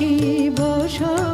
কি বসা